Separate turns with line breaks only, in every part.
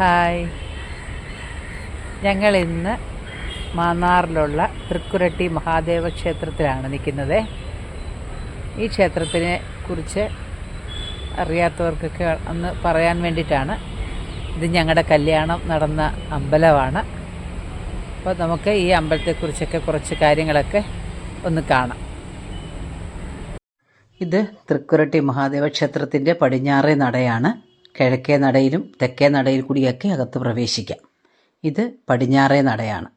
Hi. ഞങ്ങൾ ഇന്ന് മാന്നാറിലുള്ള തൃക്കുരട്ടി മഹാദേവ ക്ഷേത്രത്തിലാണ് നിൽക്കുന്നത്. ഈ ക്ഷേത്രത്തിനെ കുറിച്ച് അറിയാത്തവർക്കൊക്കെ ഒന്ന് പറയാൻ വേണ്ടിയിട്ടാണ്. ഇത് ഞങ്ങളുടെ കല്യാണം നടന്ന അമ്പലമാണ്. അപ്പോൾ നമുക്ക് ഈ അമ്പലത്തെക്കുറിച്ചൊക്കെ കുറച്ച് കാര്യങ്ങളൊക്കെ ഒന്ന് കാണാം. ഇത് തൃക്കുരട്ടി മഹാദേവ ക്ഷേത്രത്തിന്റെ പടിഞ്ഞാറേ നടയാണ്. കിഴക്കേ നടയിലും തെക്കേ നടയിൽ കൂടിയൊക്കെ അകത്ത് പ്രവേശിക്കാം. ഇത് പടിഞ്ഞാറേ നടയാണ്.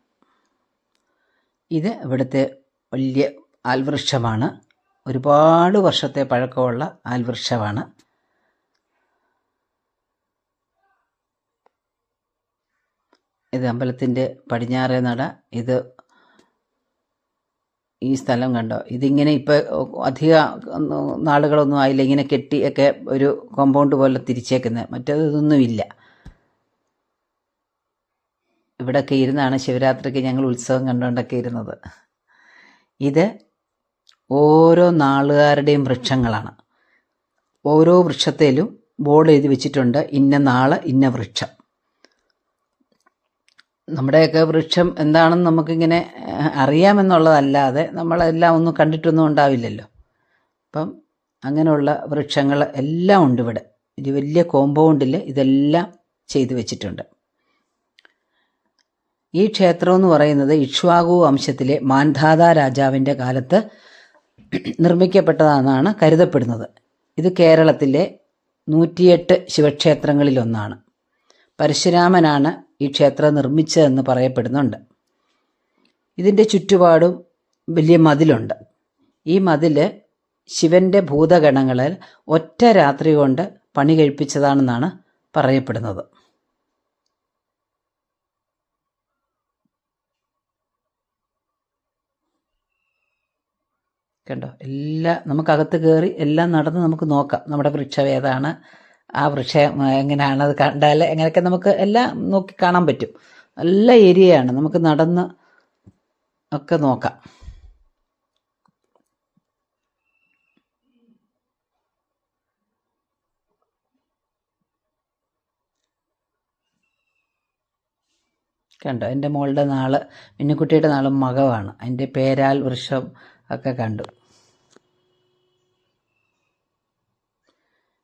ഇത് ഇവിടുത്തെ വലിയ ആൽവൃക്ഷമാണ്. ഒരുപാട് വർഷത്തെ പഴക്കമുള്ള ആൽവൃക്ഷമാണ്. ഇത് അമ്പലത്തിന്റെ പടിഞ്ഞാറേ നട. ഇത് ഈ സ്ഥലം കണ്ടോ? ഇതിങ്ങനെ ഇപ്പോൾ അധിക നാളുകളൊന്നും ആയില്ല. ഇങ്ങനെ കെട്ടി ഒക്കെ ഒരു കോമ്പൗണ്ട് പോലെ തിരിച്ചേക്കുന്നത് മറ്റേത് ഇതൊന്നുമില്ല. ഇവിടെയൊക്കെ ഇരുന്നാണ് ശിവരാത്രിക്ക് ഞങ്ങൾ ഉത്സവം കണ്ടുകൊണ്ടൊക്കെ ഇരുന്നത്. ഇത് ഓരോ നാളുകാരുടെയും വൃക്ഷങ്ങളാണ്. ഓരോ വൃക്ഷത്തേലും ബോർഡ് എഴുതി വെച്ചിട്ടുണ്ട്. ഇന്ന നാൾ ഇന്ന വൃക്ഷം. നമ്മുടെയൊക്കെ വൃക്ഷം എന്താണെന്ന് നമുക്കിങ്ങനെ അറിയാമെന്നുള്ളതല്ലാതെ നമ്മളെല്ലാം ഒന്നും കണ്ടിട്ടൊന്നും ഉണ്ടാവില്ലല്ലോ. അപ്പം അങ്ങനെയുള്ള വൃക്ഷങ്ങൾ എല്ലാം ഉണ്ട് ഇവിടെ. ഒരു വലിയ കോമ്പൗണ്ടിൽ ഇതെല്ലാം ചെയ്തു വെച്ചിട്ടുണ്ട്. ഈ ക്ഷേത്രം എന്ന് പറയുന്നത് ഇക്ഷ്വാകു വംശത്തിലെ മാൻധാത രാജാവിന്റെ കാലത്ത് നിർമ്മിക്കപ്പെട്ടതാണെന്നാണ് കരുതപ്പെടുന്നത്. ഇത് കേരളത്തിലെ നൂറ്റിയെട്ട് ശിവക്ഷേത്രങ്ങളിലൊന്നാണ്. പരശുരാമനാണ് ഈ ക്ഷേത്രം നിർമ്മിച്ചതെന്ന് പറയപ്പെടുന്നുണ്ട്. ഇതിന്റെ ചുറ്റുപാടും വലിയ മതിലുണ്ട്. ഈ മതിൽ ശിവന്റെ ഭൂതഗണങ്ങളിൽ ഒറ്റ രാത്രി കൊണ്ട് പണി കഴിപ്പിച്ചതാണെന്നാണ് പറയപ്പെടുന്നത്. കണ്ടോ? എല്ലാ നമുക്കകത്ത് കയറി എല്ലാം നടന്ന് നമുക്ക് നോക്കാം. നമ്മുടെ വൃക്ഷം ഏതാണ് ആ വൃക്ഷം എങ്ങനെയാണ് അത് കണ്ടാൽ എങ്ങനെയൊക്കെ നമുക്ക് എല്ലാം നോക്കി കാണാൻ പറ്റും. നല്ല ഏരിയയാണ്. നമുക്ക് നടന്ന് ഒക്കെ നോക്കാം. കണ്ടോ? എന്റെ മോളുടെ നാൾ മിന്നുക്കുട്ടിയുടെ നാളും മകവാണ്. അതിന്റെ പേരാൽ വൃക്ഷം ഒക്കെ കണ്ടു.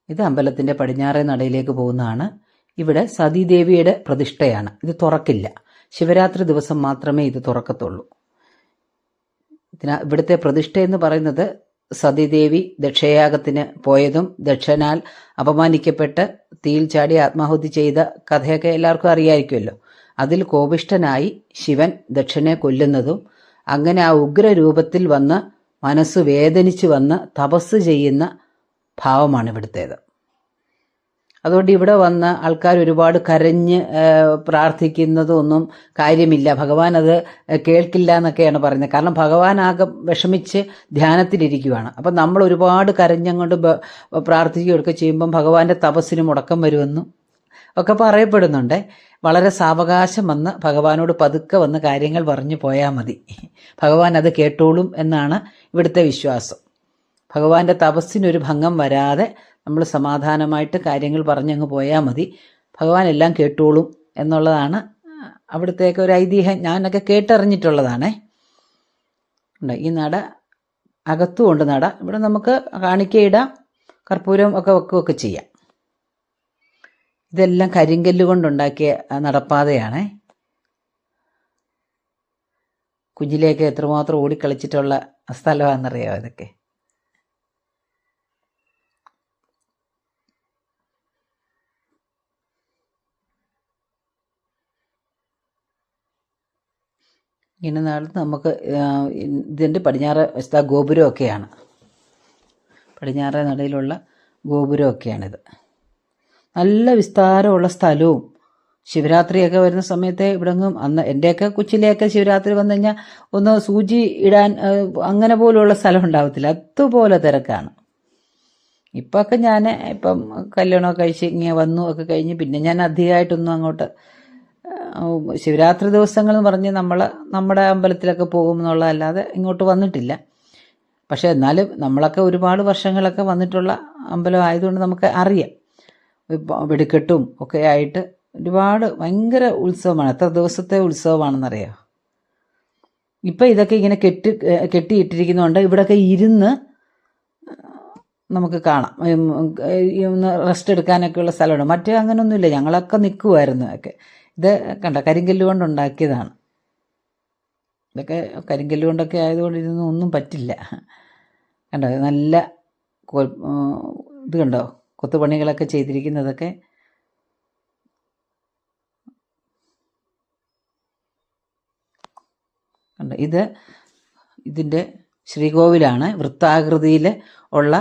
ഇത് അമ്പലത്തിന്റെ പടിഞ്ഞാറേ നടയിലേക്ക് പോകുന്നതാണ്. ഇവിടെ സതീദേവിയുടെ പ്രതിഷ്ഠയാണ്. ഇത് തുറക്കില്ല. ശിവരാത്രി ദിവസം മാത്രമേ ഇത് തുറക്കത്തുള്ളൂ. ഇതിന ഇവിടുത്തെ പ്രതിഷ്ഠ എന്ന് പറയുന്നത് സതീദേവി ദക്ഷയാഗത്തിന് പോയതും ദക്ഷനാൽ അപമാനിക്കപ്പെട്ട് തീയിൽ ചാടി ആത്മാഹുതി ചെയ്ത കഥയൊക്കെ എല്ലാവർക്കും അറിയായിരിക്കുമല്ലോ. അതിൽ കോപിഷ്ഠനായി ശിവൻ ദക്ഷനെ കൊല്ലുന്നതും അങ്ങനെ ആ ഉഗ്രരൂപത്തിൽ വന്ന് മനസ്സ് വേദനിച്ചു വന്ന് തപസ് ചെയ്യുന്ന ഭാവമാണ് ഇവിടുത്തേത്. അതുകൊണ്ട് ഇവിടെ വന്ന ആൾക്കാർ ഒരുപാട് കരഞ്ഞ് പ്രാർത്ഥിക്കുന്നതൊന്നും കാര്യമില്ല. ഭഗവാൻ അത് കേൾക്കില്ല എന്നൊക്കെയാണ് പറയുന്നത്. കാരണം ഭഗവാൻ ആകെ വിഷമിച്ച് ധ്യാനത്തിലിരിക്കുവാണ്. അപ്പം നമ്മൾ ഒരുപാട് കരഞ്ഞങ്ങോട്ട് പ്രാർത്ഥിക്കുകയൊക്കെ ചെയ്യുമ്പം ഭഗവാന്റെ തപസ്സിന് മുടക്കം വരുമെന്നും ഒക്കെ പറയപ്പെടുന്നുണ്ട്. വളരെ സാവകാശം വന്ന് ഭഗവാനോട് പതുക്കെ വന്ന് കാര്യങ്ങൾ പറഞ്ഞു പോയാൽ മതി. ഭഗവാൻ അത് കേട്ടോളും എന്നാണ് ഇവിടുത്തെ വിശ്വാസം. ഭഗവാന്റെ തപസ്സിനൊരു ഭംഗം വരാതെ നമ്മൾ സമാധാനമായിട്ട് കാര്യങ്ങൾ പറഞ്ഞങ്ങ് പോയാൽ മതി. ഭഗവാൻ എല്ലാം കേട്ടോളും എന്നുള്ളതാണ് അവിടുത്തേക്ക് ഒരു ഐതിഹ്യം. ഞാനൊക്കെ കേട്ടറിഞ്ഞിട്ടുള്ളതാണേ. ഈ നട അകത്തുമുണ്ട് നട. ഇവിടെ നമുക്ക് കാണിക്കയിടാം കർപ്പൂരം ഒക്കെ വെക്കുകയൊക്കെ ചെയ്യാം. ഇതെല്ലാം കരിങ്കല്ല് കൊണ്ടുണ്ടാക്കിയ നടപ്പാതയാണേ. കുഞ്ഞിലേക്ക് എത്രമാത്രം ഓടിക്കളിച്ചിട്ടുള്ള സ്ഥലമാണെന്നറിയാമോ ഇതൊക്കെ? ഇങ്ങനെ നാളെ നമുക്ക് ഇതിന്റെ പടിഞ്ഞാറ് വശത്ത് ആ ഗോപുരമൊക്കെയാണ്. പടിഞ്ഞാറ് നടയിലുള്ള ഗോപുരമൊക്കെയാണിത്. നല്ല വിസ്താരമുള്ള സ്ഥലവും ശിവരാത്രിയൊക്കെ വരുന്ന സമയത്ത് ഇവിടെങ്ങും അന്ന് എന്റെയൊക്കെ കൊച്ചിലെയൊക്കെ ശിവരാത്രി വന്നു കഴിഞ്ഞാൽ ഒന്ന് സൂചി ഇടാൻ അങ്ങനെ പോലുള്ള സ്ഥലം ഉണ്ടാവത്തില്ല. അതുപോലെ തിരക്കാണ്. ഇപ്പം ഒക്കെ ഞാൻ ഇപ്പം കല്യാണമൊക്കെ കഴിച്ച് ഇങ്ങനെ വന്നു ഒക്കെ കഴിഞ്ഞ് പിന്നെ ഞാൻ അധികമായിട്ടൊന്നും അങ്ങോട്ട് ശിവരാത്രി ദിവസങ്ങൾ എന്ന് പറഞ്ഞ് നമ്മൾ നമ്മുടെ അമ്പലത്തിലൊക്കെ പോകും എന്നുള്ളതല്ലാതെ ഇങ്ങോട്ട് വന്നിട്ടില്ല. പക്ഷേ എന്നാലും നമ്മളൊക്കെ ഒരുപാട് വർഷങ്ങളൊക്കെ വന്നിട്ടുള്ള അമ്പലം ആയതുകൊണ്ട് നമുക്ക് അറിയാം. വെടിക്കെട്ടും ഒക്കെ ആയിട്ട് ഒരുപാട് ഭയങ്കര ഉത്സവമാണ്. എത്ര ദിവസത്തെ ഉത്സവമാണെന്നറിയാം? ഇപ്പം ഇതൊക്കെ ഇങ്ങനെ കെട്ടി കെട്ടിയിട്ടിരിക്കുന്നതുകൊണ്ട് ഇവിടെയൊക്കെ ഇരുന്ന് നമുക്ക് കാണാം. ഒന്ന് റെസ്റ്റ് എടുക്കാനൊക്കെയുള്ള സ്ഥലമുണ്ട്. മറ്റേ അങ്ങനെയൊന്നുമില്ല ഞങ്ങളൊക്കെ നിൽക്കുമായിരുന്നു ഒക്കെ. ഇത് കണ്ട കരിങ്കല്ല് കൊണ്ട് ഉണ്ടാക്കിയതാണ്. ഇതൊക്കെ കരിങ്കല്ല് കൊണ്ടൊക്കെ ആയതുകൊണ്ട് ഇതൊന്നും ഒന്നും പറ്റില്ല. കണ്ടോ നല്ല ഇത് കണ്ടോ കൊത്തുപണികളൊക്കെ ചെയ്തിരിക്കുന്നതൊക്കെ. കണ്ടോ ഇത് ഇതിന്റെ ശ്രീകോവിലാണ് വൃത്താകൃതിയിൽ ഉള്ള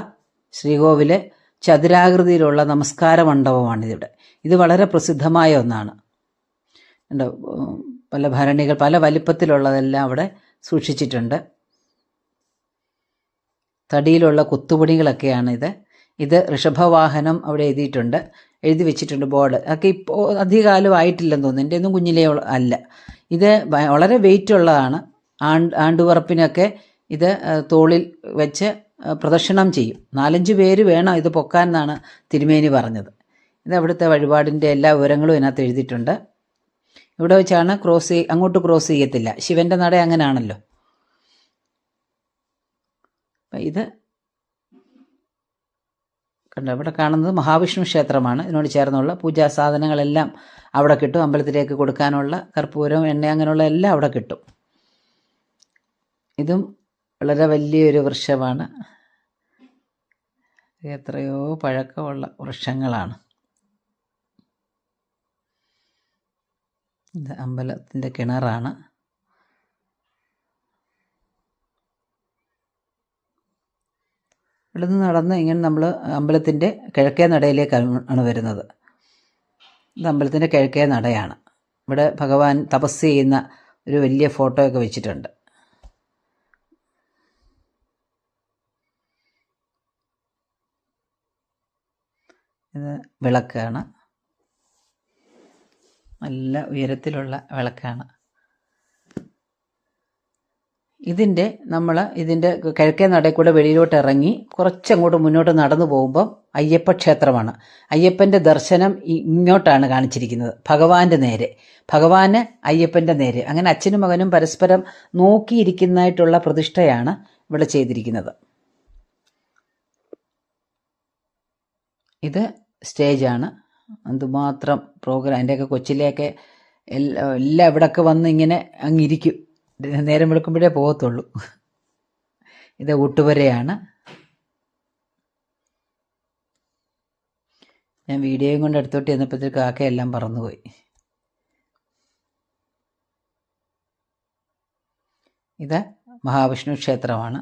ശ്രീകോവിലെ ചതുരാകൃതിയിലുള്ള നമസ്കാര മണ്ഡപമാണിതിവിടെ. ഇത് വളരെ പ്രസിദ്ധമായ ഒന്നാണ്. കണ്ടോ പല ഭരണികൾ പല വലിപ്പത്തിലുള്ളതെല്ലാം അവിടെ സൂക്ഷിച്ചിട്ടുണ്ട്. തടിയിലുള്ള കൊത്തുപണികളൊക്കെയാണ് ഇത്. ഇത് ഋഷഭവാഹനം അവിടെ എഴുതിയിട്ടുണ്ട്. എഴുതി വെച്ചിട്ടുണ്ട് ബോർഡ്. അതൊക്കെ ഇപ്പോൾ അധികകാലം ആയിട്ടില്ലെന്ന് തോന്നുന്നു. എന്റെ ഒന്നും കുഞ്ഞിലേ അല്ല. ഇത് വളരെ വെയിറ്റ് ഉള്ളതാണ്. ആണ്ട് ആണ്ടുപറപ്പിനൊക്കെ ഇത് തോളിൽ വെച്ച് പ്രദക്ഷിണം ചെയ്യും. നാലഞ്ച് പേര് വേണം ഇത് പൊക്കാൻ എന്നാണ് തിരുമേനി പറഞ്ഞത്. ഇത് അവിടുത്തെ വഴിപാടിന്റെ എല്ലാ വിവരങ്ങളും ഇതിനകത്ത് എഴുതിയിട്ടുണ്ട്. ഇവിടെ വെച്ചാണ് ക്രോസ് അങ്ങോട്ട് ക്രോസ് ചെയ്യത്തില്ല. ശിവന്റെ നട അങ്ങനെയാണല്ലോ അപ്പം ഇത് കണ്ടോ ഇവിടെ കാണുന്നത് മഹാവിഷ്ണു ക്ഷേത്രമാണ്. ഇതിനോട് ചേർന്നുള്ള പൂജാ സാധനങ്ങളെല്ലാം അവിടെ കിട്ടും. അമ്പലത്തിലേക്ക് കൊടുക്കാനുള്ള കർപ്പൂരം എണ്ണ അങ്ങനെയുള്ള എല്ലാം അവിടെ കിട്ടും. ഇതും വളരെ വലിയൊരു വൃക്ഷമാണ്. എത്രയോ പഴക്കമുള്ള വൃക്ഷങ്ങളാണ്. ഇത് അമ്പലത്തിന്റെ കിണറാണ്. ഇവിടെ നിന്ന് നടന്ന് ഇങ്ങനെ നമ്മൾ അമ്പലത്തിന്റെ കിഴക്കേ നടയിലേക്കാണ് ആണ് വരുന്നത്. ഇത് അമ്പലത്തിന്റെ കിഴക്കേ നടയാണ്. ഇവിടെ ഭഗവാൻ തപസ് ചെയ്യുന്ന ഒരു വലിയ ഫോട്ടോയൊക്കെ വെച്ചിട്ടുണ്ട്. ഇത് വിളക്കാണ്. നല്ല ഉയരത്തിലുള്ള വിളക്കാണ്. ഇതിന്റെ നമ്മൾ ഇതിന്റെ കിഴക്കേ നടയിൽ കൂടെ വെളിയിലോട്ട് ഇറങ്ങി കുറച്ചങ്ങോട്ട് മുന്നോട്ട് നടന്നു പോകുമ്പം അയ്യപ്പ ക്ഷേത്രമാണ് അയ്യപ്പന്റെ ദർശനം ഇങ്ങോട്ടാണ് കാണിച്ചിരിക്കുന്നത് ഭഗവാന്റെ നേരെ. ഭഗവാന് അയ്യപ്പന്റെ നേരെ. അങ്ങനെ അച്ഛനും മകനും പരസ്പരം നോക്കിയിരിക്കുന്നതായിട്ടുള്ള പ്രതിഷ്ഠയാണ് ഇവിടെ ചെയ്തിരിക്കുന്നത്. ഇത് സ്റ്റേജാണ്. എന്തുമാത്രം പ്രോഗ്രാം എന്റെയൊക്കെ കൊച്ചിലെയൊക്കെ എല്ലാ എല്ലാം ഇവിടെയൊക്കെ വന്ന് ഇങ്ങനെ അങ്ങിരിക്കും. നേരം വെളുക്കുമ്പോഴേ പോകത്തുള്ളൂ. ഇത് ഊട്ടുപുരയാണ്. ഞാൻ വീഡിയോയും കൊണ്ട് എടുത്തോട്ട് ചെന്നപ്പോഴത്തേക്ക് കാക്കയെല്ലാം പറന്നുപോയി. ഇത് മഹാവിഷ്ണു ക്ഷേത്രമാണ്.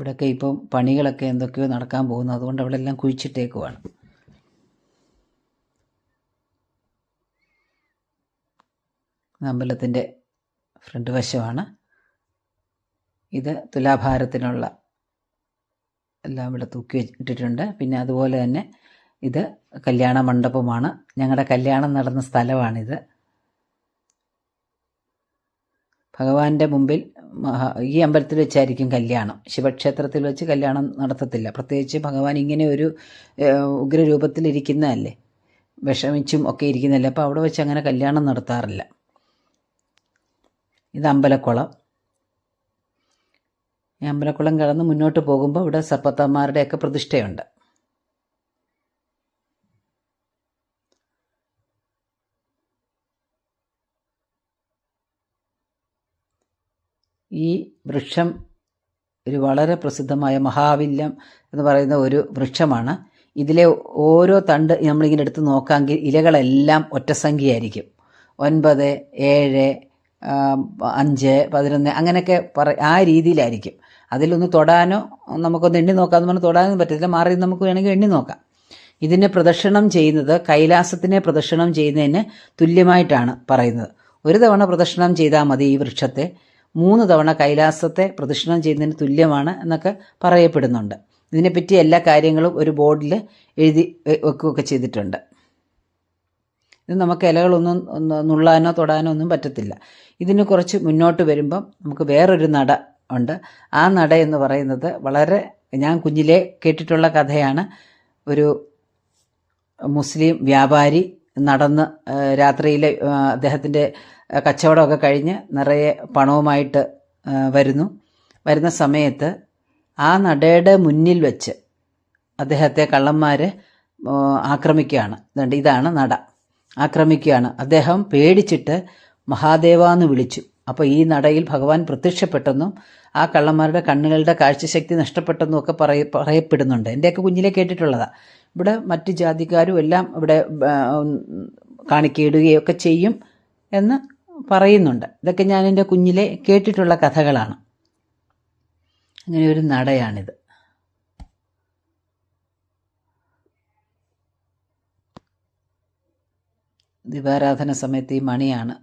ഇവിടെയൊക്കെ ഇപ്പം പണികളൊക്കെ എന്തൊക്കെയോ നടക്കാൻ പോകുന്നു. അതുകൊണ്ട് അവിടെ എല്ലാം കുഴിച്ചിട്ടേക്കുവാണ്. അമ്പലത്തിന്റെ ഫ്രണ്ട് വശമാണ്. ഇത് തുലാഭാരത്തിനുള്ള എല്ലാം ഇവിടെ തൂക്കി വെച്ചിട്ടിട്ടുണ്ട് പിന്നെ അതുപോലെ തന്നെ ഇത് കല്യാണ മണ്ഡപമാണ്. ഞങ്ങളുടെ കല്യാണം നടന്ന സ്ഥലമാണിത്. ഭഗവാന്റെ മുമ്പിൽ ഈ അമ്പലത്തിൽ വെച്ചായിരിക്കും കല്യാണം. ശിവക്ഷേത്രത്തിൽ വെച്ച് കല്യാണം നടത്തത്തില്ല. പ്രത്യേകിച്ച് ഭഗവാൻ ഇങ്ങനെ ഒരു ഉഗ്രരൂപത്തിലിരിക്കുന്നതല്ലേ വിഷമിച്ചും ഒക്കെ ഇരിക്കുന്നതല്ലേ? അപ്പോൾ അവിടെ വെച്ച് അങ്ങനെ കല്യാണം നടത്താറില്ല. ഇത് അമ്പലക്കുളം. ഈ അമ്പലക്കുളം കടന്ന് മുന്നോട്ട് പോകുമ്പോൾ ഇവിടെ സർപ്പത്തന്മാരുടെയൊക്കെ പ്രതിഷ്ഠയുണ്ട്. ഈ വൃക്ഷം ഒരു വളരെ പ്രസിദ്ധമായ മഹാവില്യം എന്ന് പറയുന്ന ഒരു വൃക്ഷമാണ്. ഇതിലെ ഓരോ തണ്ട് നമ്മളിങ്ങനെ എടുത്ത് നോക്കാമെങ്കിൽ ഇലകളെല്ലാം ഒറ്റസംഖ്യയായിരിക്കും ഒൻപത് ഏഴ് അഞ്ച് പതിനൊന്ന് അങ്ങനെയൊക്കെ പറ ആ രീതിയിലായിരിക്കും. അതിലൊന്ന് തൊടാനോ നമുക്കൊന്ന് എണ്ണി നോക്കാമെന്ന് പറഞ്ഞാൽ തൊടാനൊന്നും പറ്റത്തില്ല. മാറി നമുക്ക് വേണമെങ്കിൽ എണ്ണി നോക്കാം. ഇതിനെ പ്രദക്ഷിണം ചെയ്യുന്നത് കൈലാസത്തിനെ പ്രദക്ഷിണം ചെയ്യുന്നതിന് തുല്യമായിട്ടാണ് പറയുന്നത്. ഒരു തവണ പ്രദക്ഷിണം ചെയ്താൽ മതി ഈ വൃക്ഷത്തെ. മൂന്ന് തവണ കൈലാസത്തെ പ്രദക്ഷിണം ചെയ്യുന്നതിന് തുല്യമാണ് എന്നൊക്കെ പറയപ്പെടുന്നുണ്ട്. ഇതിനെപ്പറ്റി എല്ലാ കാര്യങ്ങളും ഒരു ബോർഡിൽ എഴുതി വെക്കുകയൊക്കെ ചെയ്തിട്ടുണ്ട്. ഇത് നമുക്ക് ഇലകളൊന്നും നുള്ളാനോ തൊടാനോ ഒന്നും പറ്റത്തില്ല. ഇതിന് കുറച്ച് മുന്നോട്ട് വരുമ്പം നമുക്ക് വേറൊരു നട ഉണ്ട്. ആ നട എന്ന് പറയുന്നത് വളരെ ഞാൻ കുഞ്ഞിലെ കേട്ടിട്ടുള്ള കഥയാണ്. ഒരു മുസ്ലിം വ്യാപാരി നടന്ന് രാത്രിയിലെ അദ്ദേഹത്തിന്റെ കച്ചവടമൊക്കെ കഴിഞ്ഞ് നിറയെ പണവുമായിട്ട് വരുന്നു. വരുന്ന സമയത്ത് ആ നടയുടെ മുന്നിൽ വെച്ച് അദ്ദേഹത്തെ കള്ളന്മാർ ആക്രമിക്കുകയാണ്. ഇതുണ്ട് ഇതാണ് നട. ആക്രമിക്കുകയാണ്. അദ്ദേഹം പേടിച്ചിട്ട് മഹാദേവ എന്ന് വിളിച്ചു. അപ്പോൾ ഈ നടയിൽ ഭഗവാൻ പ്രത്യക്ഷപ്പെട്ടെന്നും ആ കള്ളന്മാരുടെ കണ്ണുകളുടെ കാഴ്ചശക്തി നഷ്ടപ്പെട്ടെന്നും ഒക്കെ പറയ പറയപ്പെടുന്നുണ്ട്. എന്റെയൊക്കെ കുഞ്ഞിലെ കേട്ടിട്ടുള്ളതാണ് ഇവിടെ മറ്റ് ജാതിക്കാരും എല്ലാം ഇവിടെ കാണിക്കയിടുകയൊക്കെ ചെയ്യും എന്ന് പറയുന്നുണ്ട്. ഇതൊക്കെ ഞാൻ എന്റെ കുഞ്ഞിലെ കേട്ടിട്ടുള്ള കഥകളാണ്. അങ്ങനെ ഒരു നടയാണിത്. ദീപാരാധന സമയത്ത് ഈ മണിയാണ്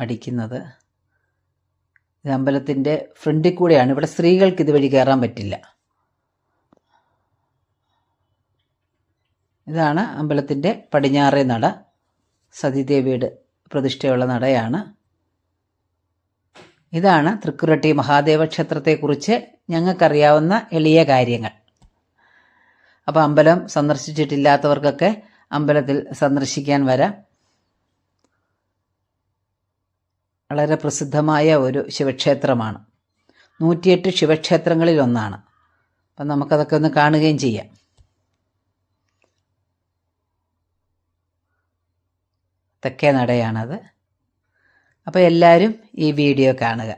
അടിക്കുന്നത്. ഇത് അമ്പലത്തിന്റെ ഫ്രണ്ടിൽ കൂടെയാണ്. ഇവിടെ സ്ത്രീകൾക്ക് ഇതുവഴി കയറാൻ പറ്റില്ല. ഇതാണ് അമ്പലത്തിന്റെ പടിഞ്ഞാറേ നട. സതീദേവിയുടെ പ്രതിഷ്ഠയുള്ള നടയാണ്. ഇതാണ് തൃക്കുരട്ടി മഹാദേവ ക്ഷേത്രത്തെക്കുറിച്ച് ഞങ്ങൾക്കറിയാവുന്ന എളിയ കാര്യങ്ങൾ. അപ്പോൾ അമ്പലം സന്ദർശിച്ചിട്ടില്ലാത്തവർക്കൊക്കെ അമ്പലത്തിൽ സന്ദർശിക്കാൻ വരാം. വളരെ പ്രസിദ്ധമായ ഒരു ശിവക്ഷേത്രമാണ്. നൂറ്റിയെട്ട് ശിവക്ഷേത്രങ്ങളിൽ ഒന്നാണ് അപ്പം നമുക്കതൊക്കെ ഒന്ന് കാണുകയും ചെയ്യാം. തെക്കേ നടയാണത് അപ്പോൾ എല്ലാവരും ഈ വീഡിയോ കാണുക.